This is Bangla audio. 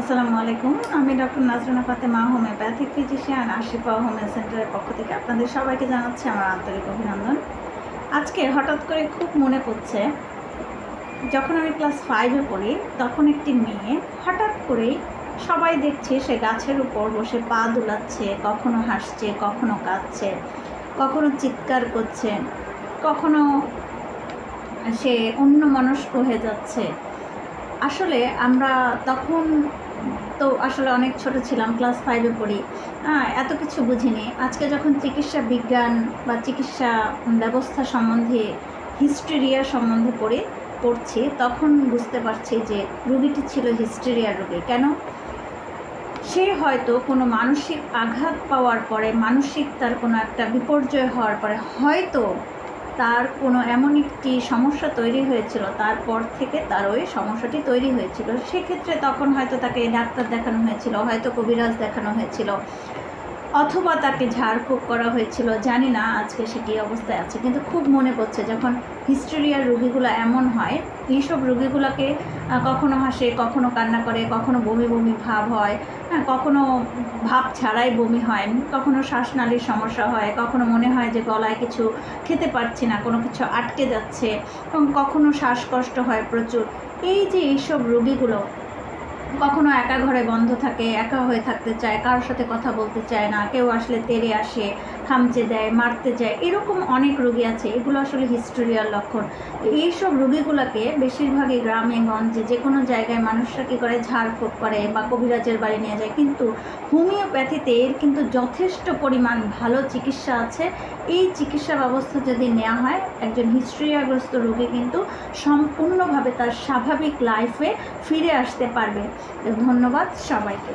আসসালামু আলাইকুম। আমি doctor Nazrana Fatema, homeopathic physician, Ashifa homeo সেন্টারের পক্ষ থেকে আপনাদের সবাইকে জানাচ্ছি আমার আন্তরিক অভিনন্দন। আজকে হঠাৎ করে খুব মনে পড়ছে, যখন আমি ক্লাস ফাইভে পড়ি, তখন একটি মেয়ে হঠাৎ করেই সবাই দেখছে সে গাছের উপর বসে পা দুলাচ্ছে, কখনো হাসছে, কখনো কাঁদছে, কখনো চিৎকার করছে, কখনো সে অন্য মনস্ক হয়ে যাচ্ছে। আসলে আমরা তখন তো আসলে অনেক ছোট ছিলাম ক্লাস ফাইভে পড়ি। হ্যাঁ, এত কিছু বুঝিনি। আজকে যখন চিকিৎসা বিজ্ঞান বা চিকিৎসা ব্যবস্থা সম্বন্ধে হিস্টেরিয়া সম্বন্ধে পড়ে পড়ছি তখন বুঝতে পারছি যে রুগীটি ছিল হিস্টেরিয়া রোগী। কেন? সে হয়তো কোনো মানসিক আঘাত পাওয়ার পরে মানসিক তার কোনো একটা বিপর্যয় হওয়ার পরে হয়তো তার কোনো এমন একটি সমস্যা তৈরি হয়েছিল, তারপর থেকে তার ওই সমস্যাটি তৈরি হয়েছিল। সেক্ষেত্রে তখন হয়তো তাকে ডাক্তার দেখানো হয়েছিল, হয়তো কবিরাজ দেখানো হয়েছিল। অথবা তাকে ঝাড়ফুঁক করা হয়েছিল, জানি না আজকে সে কী অবস্থায় আছে, কিন্তু খুব মনে পড়ছে যখন হিস্টেরিয়ার রুগীগুলো এমন হয়, এইসব রুগীগুলোকে কখনো হাসে, কখনো কান্না করে, কখনো বমি বমি ভাব হয় হ্যাঁ কখনো ভাব ছাড়াই বমি হয়, কখনো শ্বাসনালীর সমস্যা হয়, কখনো মনে হয় যে গলায় কিছু খেতে পারছি না, কোনো কিছু আটকে যাচ্ছে, এবং কখনো শ্বাসকষ্ট হয় প্রচুর। এই যে এইসব রুগীগুলো কখনো একা ঘরে বন্ধ থাকে, একা হয়ে থাকতে চায় কারোর সাথে কথা বলতে চায় না, কেউ আসলে তেড়ে আসে খামচে দেয়, মারতে যায়, এরকম অনেক রোগী আছে, এগুলো আসলে হিস্টোরিয়ার লক্ষণ। এইসব রোগীগুলোকে বেশিরভাগই গ্রামে, গঞ্জে যে কোনো জায়গায় মানুষরা কী করে, ঝাড়ফুঁক করে বা কবিরাজের বাড়ি নিয়ে যায়, কিন্তু হোমিওপ্যাথিতে এর কিন্তু যথেষ্ট পরিমাণ ভালো চিকিৎসা আছে। এই চিকিৎসা ব্যবস্থা যদি নেওয়া হয়, একজন হিস্ট্রিয়াগ্রস্ত রোগী কিন্তু সম্পূর্ণভাবে তার স্বাভাবিক লাইফে ফিরে আসতে পারবে। ধন্যবাদ সবাইকে।